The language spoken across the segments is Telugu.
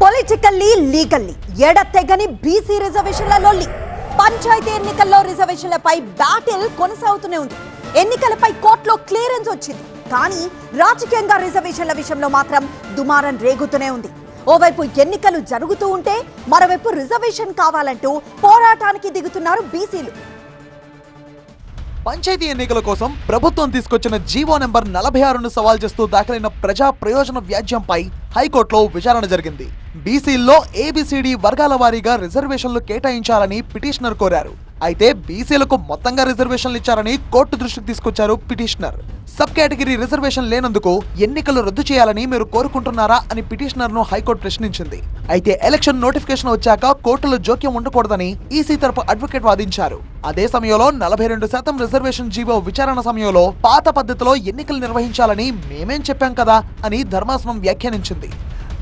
పొలిటికల్లీ లీగల్లీ ఎడతెగని బీసీ రిజర్వేషన్ల లొల్లి పంచాయతీ ఎన్నికల్లో రిజర్వేషన్లపై బ్యాటిల్ కొనసాగుతూనే ఉంది. ఎన్నికలపై కోర్టులో క్లియరెన్స్ వచ్చింది. కానీ రాజకీయంగా రిజర్వేషన్ల విషయంలో మాత్రం దుమారం రేగుతూనే ఉంది. ఓవైపు ఎన్నికలు జరుగుతూ ఉంటే మరోవైపు రిజర్వేషన్ కావాలంటూ పోరాటానికి దిగుతున్నారు బీసీలు పంచాయతీ ఎన్నికల కోసం ప్రభుత్వం తీసుకొచ్చిన జీవో నెంబర్ నలభై ఆరును సవాల్ చేస్తూ దాఖలైన ప్రజా ప్రయోజన వ్యాజ్యంపై హైకోర్టులో విచారణ జరిగింది. బీసీల్లో ఏబిసిడి వర్గాల వారీగా రిజర్వేషన్లు కేటాయించాలని పిటిషనర్ కోరారు. అయితే బీసీలకు మొత్తంగా రిజర్వేషన్లు ఇచ్చారని కోర్టు దృష్టికి తీసుకొచ్చారు పిటిషనర్. సబ్ కేటగిరీ రిజర్వేషన్ లేనందుకు ఎన్నికలు రద్దు చేయాలని మీరు కోరుకుంటున్నారా అని పిటిషనర్ను హైకోర్టు ప్రశ్నించింది. అయితే ఎలక్షన్ నోటిఫికేషన్ వచ్చాక కోర్టులో జోక్యం ఉండకూడదని ఈసీ తరపు అడ్వకేట్ వాదించారు. అదే సమయంలో నలభై రెండు శాతం రిజర్వేషన్ జీవో విచారణ సమయంలో పాత పద్ధతిలో ఎన్నికలు నిర్వహించాలని మేమేం చెప్పాం కదా అని ధర్మాసనం వ్యాఖ్యానించింది.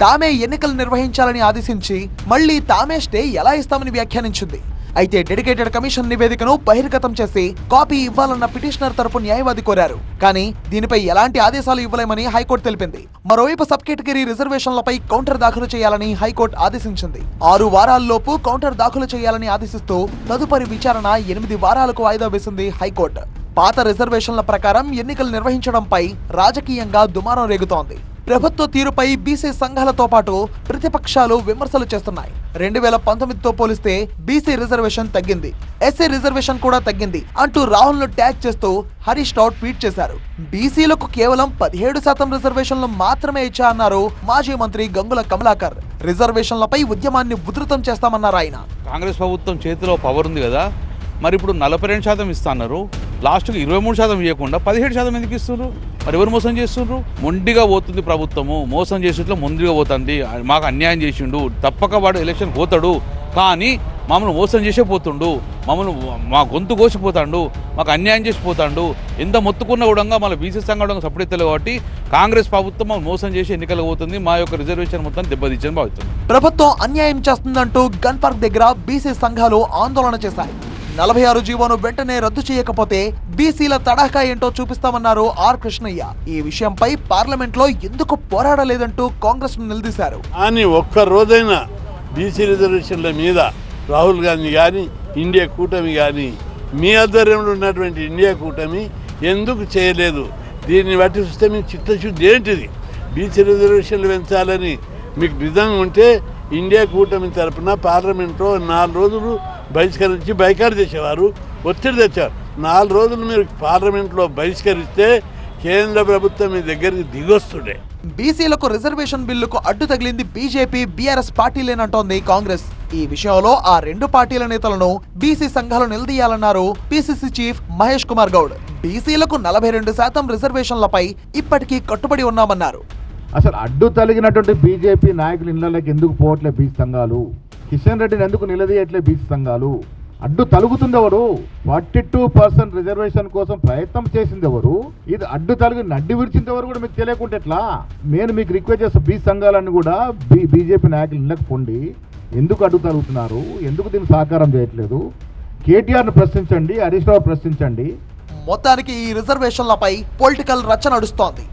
తామే ఎన్నికలు నిర్వహించాలని ఆదేశించి మళ్ళీ తామే స్టే ఎలా ఇస్తామని వ్యాఖ్యానించింది. అయితే డెడికేటెడ్ కమిషన్ నివేదికను బహిర్గతం చేసి కాపీ ఇవ్వాలన్న పిటిషనర్ తరపు న్యాయవాది కోరారు. కానీ దీనిపై ఎలాంటి ఆదేశాలు ఇవ్వలేమని హైకోర్టు తెలిపింది. మరోవైపు సబ్ కేటగిరీ రిజర్వేషన్లపై కౌంటర్ దాఖలు చేయాలని హైకోర్టు ఆదేశించింది. ఆరు వారాల్లోపు కౌంటర్ దాఖలు చేయాలని ఆదేశిస్తూ తదుపరి విచారణ ఎనిమిది వారాలకు వాయిదా వేసింది హైకోర్టు. పాత రిజర్వేషన్ల ప్రకారం ఎన్నికలు నిర్వహించడంపై రాజకీయంగా దుమారం రేగుతోంది. ప్రభుత్వ తీరుపై బీసీ సంఘాలతో పాటు ప్రతిపక్షాలు విమర్శలు చేస్తున్నాయి. రెండు వేల పంతొమ్మిదితో పోలిస్తే బీసీ రిజర్వేషన్ తగ్గింది. ఎస్సీ రిజర్వేషన్ కూడా తగ్గింది అంటూ రాహుల్ను ట్యాగ్ చేస్తూ హరీష్ రావు ట్వీట్ చేశారు. బీసీలకు కేవలం పదిహేడు శాతం రిజర్వేషన్లు మాత్రమే ఇచ్చారన్నారు మాజీ మంత్రి గంగుల కమలాకర్. రిజర్వేషన్లపై ఉద్యమాన్ని ఉధృతం చేస్తామన్నారు ఆయన. కాంగ్రెస్ ప్రభుత్వం చేతిలో పవర్ ఉంది కదా? మరి ఇప్పుడు నలభై రెండు శాతం ఇస్తున్నారు. లాస్ట్కి ఇరవై మూడు శాతం ఇవ్వకుండా పదిహేడు శాతం ఎందుకు ఇస్తున్నారు? మరి ఎవరు మోసం చేస్తుండ్రు? మొండిగా పోతుంది ప్రభుత్వము. మోసం చేసేట్లో ముందుగా పోతుంది. మాకు అన్యాయం చేసిండు. తప్పక వాడు ఎలక్షన్ పోతాడు. కానీ మమ్మల్ని మోసం చేసే పోతుండు. మమ్మల్ని మా గొంతు కోసిపోతాడు. మాకు అన్యాయం చేసిపోతాడు ఎంత మొత్తుకున్న కూడా మళ్ళీ బీసీ సంఘం సపోర్ట్ కాబట్టి కాంగ్రెస్ ప్రభుత్వం మమ్మల్ని మోసం చేసి ఎన్నికలు పోతుంది. మా యొక్క రిజర్వేషన్ మొత్తం దెబ్బతీచ్చని భావిస్తుంది ప్రభుత్వం అన్యాయం చేస్తుందంటూ గన్ పార్క్ దగ్గర బీసీ సంఘాలు ఆందోళన చేశాయి. నలభై ఆరు జీవోను వెంటనే రద్దు చేయకపోతే బీసీల తడాఖా ఏంటో చూపిస్తామన్నారు ఆర్ కృష్ణయ్య. ఈ విషయంపై పార్లమెంట్లో ఎందుకు పోరాడలేదంటూ కాంగ్రెస్ను నిలదీశారు. కానీ ఒక్క రోజైనా బీసీ రిజర్వేషన్ల మీద రాహుల్ గాంధీ కానీ ఇండియా కూటమి కానీ మీ ఆధ్వర్యంలో ఉన్నటువంటి ఇండియా కూటమి ఎందుకు చేయలేదు? దీన్ని బట్టి చూస్తే మీ చిత్తశుద్ధి ఏంటిది? బీసీ రిజర్వేషన్లు పెంచాలని మీకు నిజంగా ఉంటే ఇండియా కూటమి తరపున పార్లమెంట్లో నాలుగు రోజులు బహిష్కరించి బైకాట్ చేసేవారు. ఒత్తిడి తెచ్చారు. నాలుగు రోజులు మీరు పార్లమెంట్లో బహిష్కరిస్తే కేంద్ర ప్రభుత్వం మీ దగ్గరికి దిగొస్తుండే. బీసీలకు రిజర్వేషన్ బిల్లుకు అడ్డు తగిలింది బీజేపీ బీఆర్ఎస్ పార్టీలేనంటోంది కాంగ్రెస్. ఈ విషయంలో ఆ రెండు పార్టీల నేతలను బీసీ సంఘాలు నిలదీయాలన్నారు పీసీసీ చీఫ్ మహేష్ కుమార్ గౌడ్. బీసీలకు నలభై రెండు శాతం రిజర్వేషన్లపై ఇప్పటికీ కట్టుబడి ఉన్నామన్నారు. అసలు అడ్డు తలిగినటువంటి బీజేపీ నాయకులు ఇళ్ళలోకి ఎందుకు పోవట్లే బీసీ సంఘాలు? కిషన్ రెడ్డిని ఎందుకు నిలదీయట్లే బీసీ సంఘాలు? అడ్డు తలుగుతుంది ఎవరు ఫార్టీ టూ పర్సెంట్ రిజర్వేషన్ కోసం ప్రయత్నం చేసింది ఎవరు ఇది అడ్డు తలుగు నడ్డి విరిచింది ఎవరు కూడా మీకు తెలియకుంటే ఎట్లా? నేను మీకు రిక్వెస్ట్ చేస్తా బీ సంఘాలన్నీ కూడా బీ బీజేపీ నాయకులు ఇళ్ళకి ఎందుకు అడ్డు తలుగుతున్నారు? ఎందుకు దీన్ని సహకారం చేయట్లేదు? కేటీఆర్ను ప్రశ్నించండి హరీష్ రావు ప్రశ్నించండి. మొత్తానికి ఈ రిజర్వేషన్లపై పొలిటికల్ రచ్చ నడుస్తోంది.